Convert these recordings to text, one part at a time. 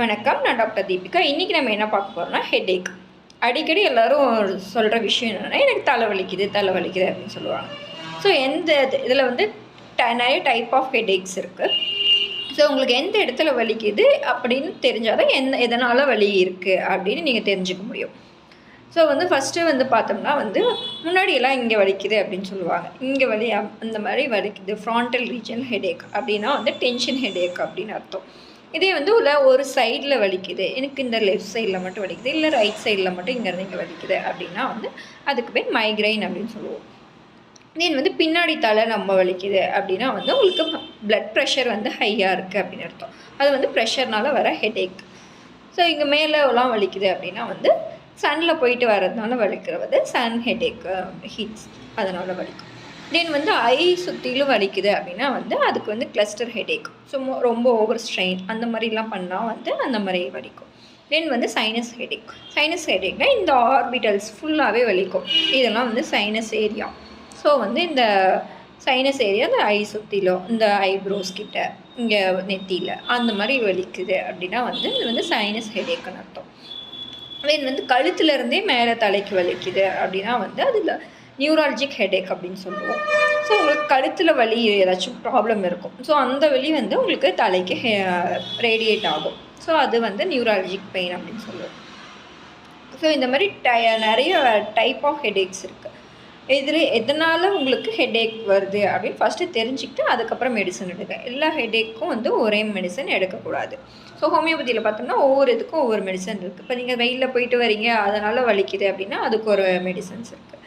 வணக்கம் நான் டாக்டர் தீபிகா. இன்றைக்கி நம்ம என்ன பார்க்க போகிறோம்னா ஹெட்ஏக் அடிக்கடி எல்லாரும் சொல்கிற விஷயம் என்னென்னா எனக்கு தலை வலிக்குது தலை வலிக்குது அப்படின்னு சொல்லுவாங்க. ஸோ எந்த இதில் வந்து ட நிறைய டைப் ஆஃப் ஹெட்ஏக்ஸ் இருக்குது ஸோ உங்களுக்கு எந்த இடத்துல வலிக்குது அப்படின்னு தெரிஞ்சால் தான் எந்த எதனால் வலி இருக்குது அப்படின்னு நீங்கள் தெரிஞ்சுக்க முடியும். ஸோ வந்து ஃபஸ்ட்டு வந்து பார்த்தோம்னா வந்து முன்னாடியெல்லாம் இங்கே வலிக்குது அப்படின்னு சொல்லுவாங்க. இங்கே வலி அந்த மாதிரி வலிக்குது. ஃப்ராண்டல் ரீஜன் ஹெடேக் அப்படின்னா வந்து டென்ஷன் ஹெடேக் அப்படின்னு அர்த்தம். இதே வந்து உள்ள ஒரு சைடில் வலிக்குது. எனக்கு இந்த லெஃப்ட் சைடில் மட்டும் வலிக்குது. இல்லை ரைட் சைடில் மட்டும் இங்கேருந்து இங்கே வலிக்குது அப்படின்னா வந்து அதுக்கு பேர் மைக்ரைன் அப்படின்னு சொல்லுவோம். தென் வந்து பின்னாடி தலை நம்ம வலிக்குது அப்படின்னா வந்து உங்களுக்கு பிளட் ப்ரெஷர் வந்து ஹையாக இருக்குது அப்படின்னு அர்த்தம். அது வந்து ப்ரெஷர்னால வர ஹெடேக் ஸோ இங்கே மேலேலாம் வலிக்குது அப்படின்னா வந்து சனில் போயிட்டு வர்றதுனால வலிக்கிறது சன் ஹெடேக் ஹீட்ஸ் அதனால் வலிக்கும். தென் வந்து ஐ சுற்றிலும் வலிக்குது அப்படின்னா வந்து அதுக்கு வந்து கிளஸ்டர் ஹெடேக் ஸோ ரொம்ப ஓவர் ஸ்ட்ரெயின் அந்த மாதிரிலாம் பண்ணால் வந்து அந்த மாதிரி வலிக்கும். தென் வந்து சைனஸ் ஹெடேக் சைனஸ் ஹெடேக்னா இந்த ஆர்பிட்டல்ஸ் ஃபுல்லாகவே வலிக்கும். இதெல்லாம் வந்து சைனஸ் ஏரியா ஸோ வந்து இந்த சைனஸ் ஏரியா இந்த ஐ சுற்றிலும் இந்த ஐப்ரோஸ் கிட்ட இங்கே நெத்தியில் அந்த மாதிரி வலிக்குது அப்படின்னா வந்து இது வந்து சைனஸ் ஹெடேக்குன்னு அர்த்தம். தென் வந்து கழுத்துலேருந்தே மேலே தலைக்கு வலிக்குது அப்படின்னா வந்து அதில் நியூராலஜிக் ஹெடேக் அப்படின்னு சொல்லுவோம். ஸோ உங்களுக்கு கழுத்தில் வலி ஏதாச்சும் ப்ராப்ளம் இருக்கும். ஸோ அந்த வலி வந்து உங்களுக்கு தலைக்கு ரேடியேட் ஆகும். ஸோ அது வந்து நியூராலஜிக் பெயின் அப்படின்னு சொல்லுவோம். ஸோ இந்த மாதிரி டை நிறைய டைப் ஆஃப் ஹெடேக்ஸ் இருக்குது இதில் எதனால் உங்களுக்கு ஹெடேக் வருது அப்படின்னு ஃபஸ்ட்டு தெரிஞ்சுக்கிட்டு அதுக்கப்புறம் மெடிசன் எடுங்க. எல்லா ஹெடேக்கும் வந்து ஒரே மெடிசன் எடுக்கக்கூடாது. ஸோ ஹோமியோபதியில் பார்த்தோம்னா ஒவ்வொரு இதுக்கும் ஒவ்வொரு மெடிசன் இருக்குது இப்போ நீங்கள் வெயிலில் போயிட்டு வரீங்க அதனால் வலிக்குது அப்படின்னா அதுக்கு ஒரு மெடிசன்ஸ் இருக்குது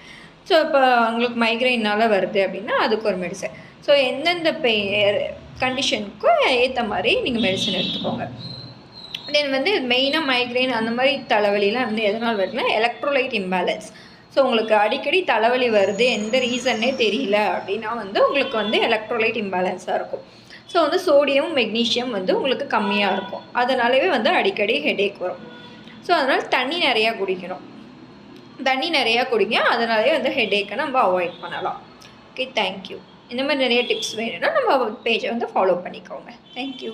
ஸோ இப்போ அவங்களுக்கு மைக்ரைனால் வருது அப்படின்னா அதுக்கு ஒரு மெடிசன் ஸோ எந்தெந்த பெயர் கண்டிஷனுக்கும் ஏற்ற மாதிரி நீங்கள் மெடிசன் எடுத்துக்கோங்க. தென் வந்து மெயினாக மைக்ரைன் அந்த மாதிரி தலைவலிலாம் வந்து எதனால் வருதுன்னா எலக்ட்ரோலைட் இம்பேலன்ஸ் ஸோ உங்களுக்கு அடிக்கடி தலைவலி வருது எந்த ரீசன்னே தெரியல அப்படின்னா வந்து உங்களுக்கு வந்து எலக்ட்ரோலைட் இம்பேலன்ஸாக இருக்கும். ஸோ வந்து சோடியம் மெக்னீஷியம் வந்து உங்களுக்கு கம்மியாக இருக்கும். அதனாலவே வந்து அடிக்கடி ஹெடேக் வரும். ஸோ அதனால் தண்ணி நிறையா குடிக்கணும். தண்ணி நிறையா குடிங்க. அதனாலே வந்து ஹெடேக்கை நம்ம அவாய்ட் பண்ணலாம். ஓகே தேங்க்யூ இந்த மாதிரி நிறைய டிப்ஸ் வேணும்னா நம்ம பேஜை வந்து ஃபாலோ பண்ணிக்கோங்க. தேங்க்யூ